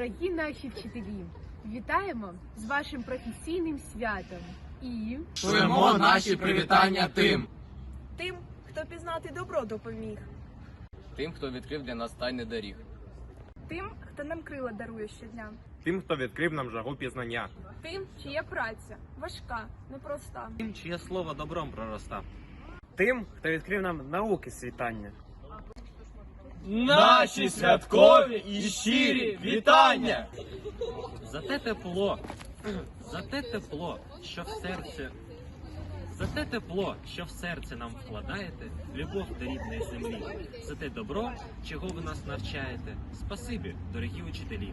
Дорогі наші вчителі, вітаємо з вашим професійним святом і Шлемо наші привітання тим, Тим, хто пізнати добро допоміг. тим, хто відкрив для нас тайни доріг, Тим, хто нам крила дарує щодня. тим, хто відкрив нам жагу пізнання. Тим, чия праця важка, непроста. Тим, чиє слово добром пророста. Тим, хто відкрив нам науки світання. Наші святкові і щирі вітання! За те тепло, за те тепло, що в серце, за те тепло, що в серце нам вкладаєте, любов до рідної землі, за те добро, чого ви нас навчаєте. Спасибі, дорогі учителі.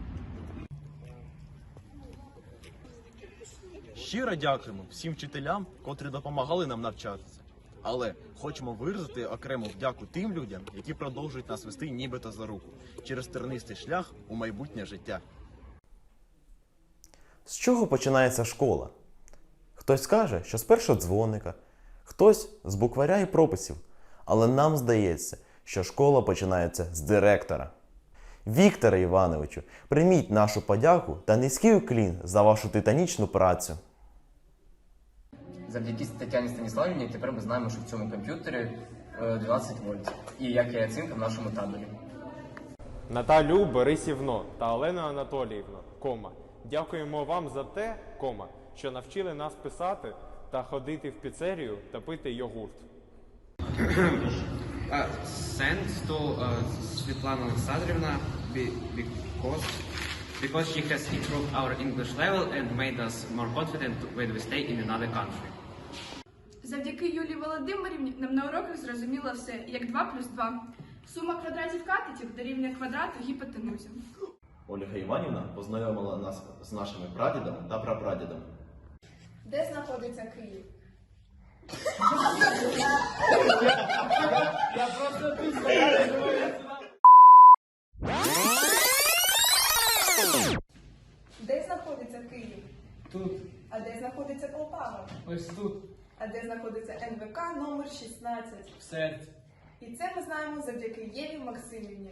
Щиро дякуємо всім вчителям, котрі допомагали нам навчатися. Але хочемо виразити окрему вдяку тим людям, які продовжують нас вести нібито за руку через тернистий шлях у майбутнє життя. З чого починається школа? Хтось каже, що з першого дзвоника, хтось з букваря і прописів. Але нам здається, що школа починається з директора. Вікторе Івановичу, прийміть нашу подяку та низький уклін за вашу титанічну працю. Завдяки Тетяні Станіславівні тепер ми знаємо, що в цьому комп'ютері е, 12 вольт. І як є оцінка в нашому таборі. Наталю Борисівно та Олену Анатоліївну, кома. Дякуємо вам за те, кома, що навчили нас писати та ходити в піцерію та пити йогурт. Sent to uh, Svetlana Alexandrovna because because she has improved our English level and made us more confident when we stay in another country. Завдяки Юлії Володимирівні нам на уроках зрозуміло все, як 2 плюс 2. Сума квадратів катетів дорівнює квадрату гіпотенузі. Ольга Іванівна познайомила нас з нашими прадідами та прапрадідами. Де знаходиться Київ? Де знаходиться Київ? Тут, А де знаходиться Полтава? ось тут, де знаходиться НВК номер 16? в серці. І це ми знаємо завдяки Єві Максимівні.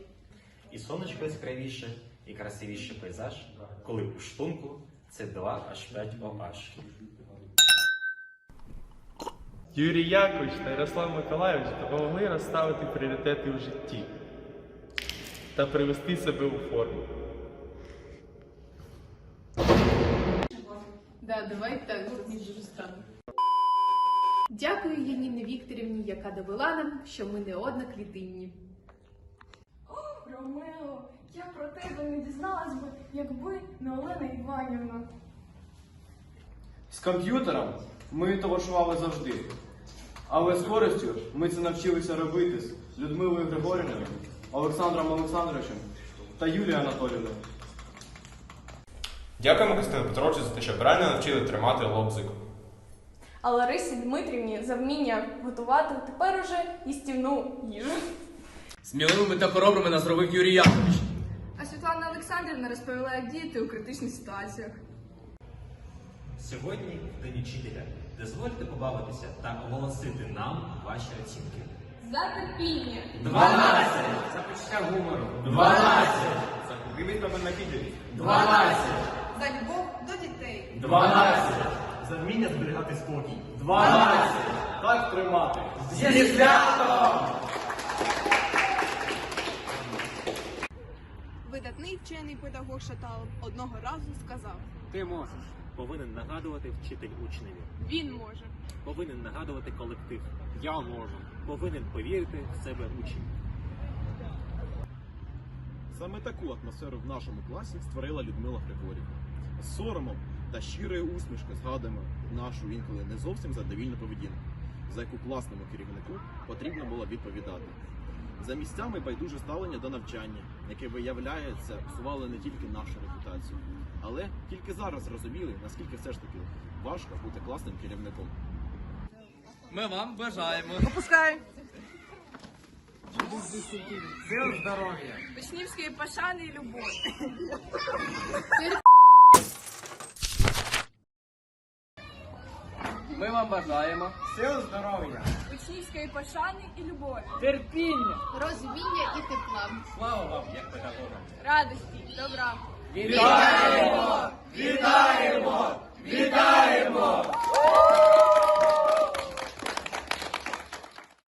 І сонечко яскравіше, і красивіший пейзаж, коли у штунку це 2 h 5 OH. Юрій Якович та Ярослав Миколайович допомогли розставити пріоритети у житті та привести себе у форму. да, давай так, не странно. Дякую Яніні Вікторівні, яка довела нам, що ми не одноклітинні. Ромео, я про тебе не дізналась би, якби не Олена Іванівна. З комп'ютером ми товаришували завжди. Але з користю ми це навчилися робити з Людмилою Григорівною, Олександром Олександровичем та Юлією Анатоліївною. Дякуємо Костину Петровичу за те, що правильно навчили тримати лобзик. А Ларисі Дмитрівні за вміння готувати тепер уже їстівну їжу. Сміливими та хоробрими нас зробив Юрій Якович. А Світлана Олександрівна розповіла, як діяти у критичних ситуаціях. Сьогодні День учителя. Дозвольте побавитися та оголосити нам ваші оцінки. За терпіння! 12! За почуття гумору. 12! За кугивість та винахідливість. 12! За любов до дітей! 12! За вміння зберігати спокій. 12! Так тримати. Зі святом! Видатний вчений педагог Шаталов одного разу сказав: Ти можеш. Повинен нагадувати вчитель учневі. Він може. Повинен нагадувати колектив. Я можу. Повинен повірити в себе учень. Саме таку атмосферу в нашому класі створила Людмила Григорівна. З соромом та щирою усмішкою згадуємо нашу інколи не зовсім задовільну поведінку, за яку класному керівнику потрібно було відповідати. За місцями байдуже ставлення до навчання, яке виявляється, псувало не тільки нашу репутацію, але тільки зараз зрозуміли, наскільки все ж таки важко бути класним керівником. Ми вам бажаємо. Опускай! Сил здоров'я. Учнівської пошани і любові. Ми вам бажаємо сил здоров'я, учнівської пошани і любові, терпіння, розуміння і тепла. Слава вам, як педагогам, радості, добра. Вітаємо! Вітаємо! Вітаємо!